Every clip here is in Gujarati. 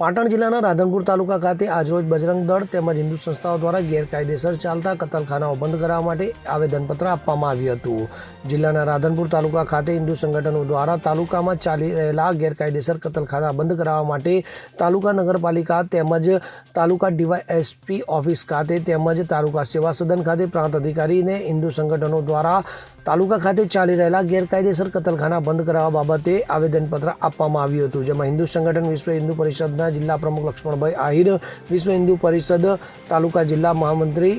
પાટણ જિલ્લાના રાધનપુર તાલુકા ખાતે આજરોજ બજરંગ દળ તેમજ હિન્દુ સંસ્થાઓ દ્વારા ગેરકાયદેસર ચાલતા કતલખાનાઓ બંધ કરવા માટે આવેદનપત્ર આપવામાં આવ્યું હતું. જિલ્લાના રાધનપુર તાલુકા ખાતે હિન્દુ સંગઠનો દ્વારા તાલુકામાં ચાલી રહેલા ગેરકાયદેસર કતલખાના બંધ કરાવવા માટે તાલુકા નગરપાલિકા તેમજ તાલુકા ડીવાયએસપી ઓફિસ ખાતે તેમજ તાલુકા સેવા સદન ખાતે પ્રાંત અધિકારીને હિન્દુ સંગઠનો દ્વારા તાલુકા ખાતે ચાલી રહેલા ગેરકાયદેસર કતલખાના બંધ કરાવવા બાબતે આવેદનપત્ર આપવામાં આવ્યું હતું, જેમાં હિન્દુ સંગઠન વિશ્વ હિન્દુ પરિષદના જિલ્લા પ્રમુખ લક્ષ્મણભાઈ આહિર, વિશ્વ હિન્દુ પરિષદ તાલુકા જિલ્લા મહામંત્રી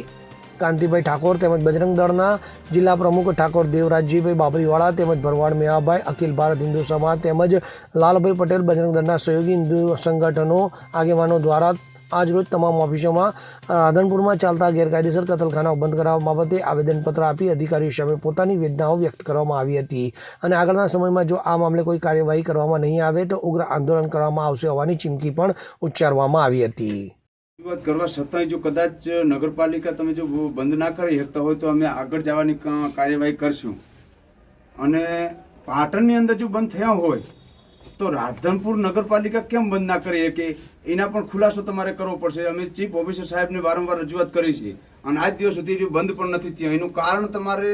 કાંતિભાઈ ઠાકોર તેમજ બજરંગ દળના જિલ્લા પ્રમુખ ઠાકોર દેવરાજજીભાઈ બાબરીવાળા તેમજ ભરવાડ મેવાભાઈ, અખિલ ભારત હિન્દુ સમાજ તેમજ લાલભાઈ પટેલ બજરંગ દળના સહયોગી હિન્દુ સંગઠનો આગેવાનો દ્વારા આજરોજ તમામ ઓફિસોમાં રાધનપુરમાં ચાલતા ગેરકાયદેસર કતલખાનાઓ બંધ કરાવવા બાબતે આવેદનપત્ર આપી અધિકારીઓ સામે પોતાની વેદનાઓ વ્યક્ત કરવામાં આવી હતી. અને આગળના સમયમાં જો આ મામલે કોઈ કાર્યવાહી કરવામાં નહીં આવે તો ઉગ્ર આંદોલન કરવામાં આવશે હોવાની ચીમકી પણ ઉચ્ચારવામાં આવી હતી. વાત કરવા છતાંય જો કદાચ નગરપાલિકા તમે જો બંધ ના કરી શકતા હોય તો અમે આગળ જવાની કાર્યવાહી કરશું. અને પાટણની અંદર જો બંધ થયા હોય તો રાધનપુર નગરપાલિકા કેમ બંધ ના કરી શકે? એના પણ ખુલાસો તમારે કરવો પડશે. અમે ચીફ ઓફિસર સાહેબને વારંવાર રજૂઆત કરી છે. અને આજ દિવસ સુધી હજુ બંધ પણ નથી થયા. એનું કારણ તમારે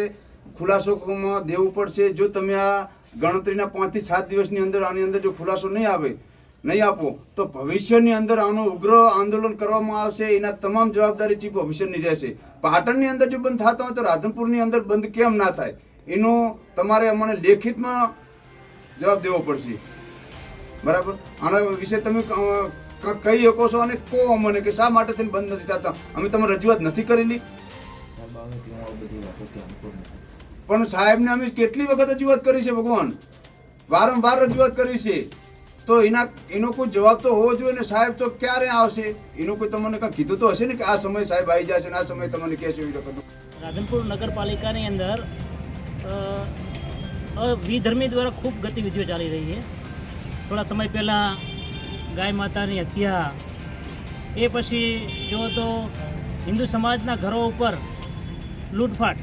ખુલાસોમાં દેવું પડશે. જો તમે આ ગણતરીના પાંચથી સાત દિવસની અંદર આની અંદર જો ખુલાસો નહીં આવે, નહીં આપો, તો ભવિષ્યની અંદર આનું ઉગ્ર આંદોલન કરવામાં આવશે. એના તમામ જવાબદારી ચીફ ઓફિસરની રહેશે. પાટણની અંદર જો બંધ થતા હોય તો રાધનપુરની અંદર બંધ કેમ ના થાય? એનો તમારે અમને લેખિતમાં જવાબ દેવો પડશે. બરાબર? આના વિશે તમે કહી શકો છો અને કહો અમને કે શા માટે થઈને બંધ નથી થતા? અમે તમે રજૂઆત નથી કરેલી. પણ સાહેબને અમે કેટલી વખત રજૂઆત કરી છે ભગવાન? વારંવાર રજૂઆત કરી છે. તો એના, એનો કોઈ જવાબ તો હોવો જોઈએ ને સાહેબ તો ક્યારે આવશે? એનું કોઈ તમને કાંઈ કીધું તો હશે ને કે આ સમય સાહેબ આવી જશે ને આ સમય તમને કહેશે એવી વખત? રાધનપુર નગરપાલિકાની અંદર વિધર્મી દ્વારા ખૂબ ગતિવિધિઓ ચાલી રહી છે. થોડા સમય પહેલાં ગાય માતાની હત્યા. એ પછી જો તો હિન્દુ સમાજના ઘરો ઉપર લૂંટફાટ.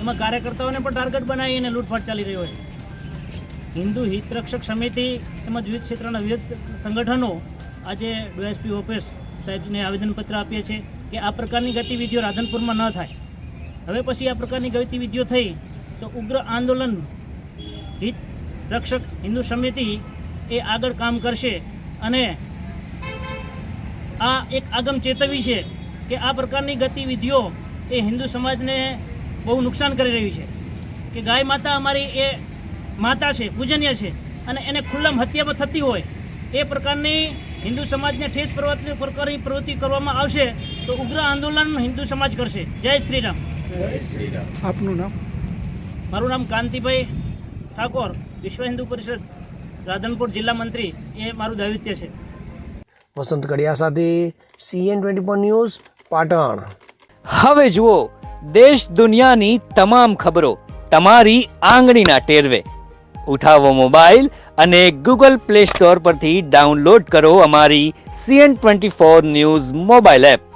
એમાં કાર્યકર્તાઓને પણ ટાર્ગેટ બનાવી અને લૂંટફાટ ચાલી રહ્યો છે. હિન્દુ હિતરક્ષક સમિતિ તેમજ વિવિધ ક્ષેત્રના વિવિધ સંગઠનો આજે ડીએસપી ઓફિસ સાહેબને આવેદનપત્ર આપીએ છીએ કે આ પ્રકારની ગતિવિધિઓ રાધનપુરમાં ન થાય. હવે પછી આ પ્રકારની ગતિવિધિઓ થઈ તો ઉગ્ર આંદોલન હિત રક્ષક હિન્દુ સમિતિ એ આગળ કામ કરશે અને આ એક આગમ ચેતવી છે કે આ પ્રકારની ગતિવિધિઓ એ હિન્દુ સમાજને બહુ નુકસાન કરી રહ્યું છે. કે ગાય માતા અમારી એ માતા છે પૂજનીય છે અને એને ખુલ્લમ હત્યામાં થતી હોય એ પ્રકારની હિન્દુ સમાજને ઠેસ પ્રવૃત્તિ પ્રકારની પ્રવૃત્તિ કરવામાં આવશે તો ઉગ્ર આંદોલન હિન્દુ સમાજ કરશે. જય શ્રી રામ આપનું નામ? મારું નામ કાંતિભાઈ ઠાકોર વિશ્વ હિન્દુ પરિષદ. રાધનપુર જિલ્લા મંત્રી એ મારું દૈવિત્ય છે. વસંત કડિયા સાથે CN twenty four news Patan. હવે જુઓ દેશ દુનિયાની તમામ ખબરો તમારી આંગળીના ટેરવે. ઉઠાવો મોબાઈલ અને ગૂગલ પ્લે સ્ટોર પરથી ડાઉનલોડ કરો અમારી CN twenty four news mobile app.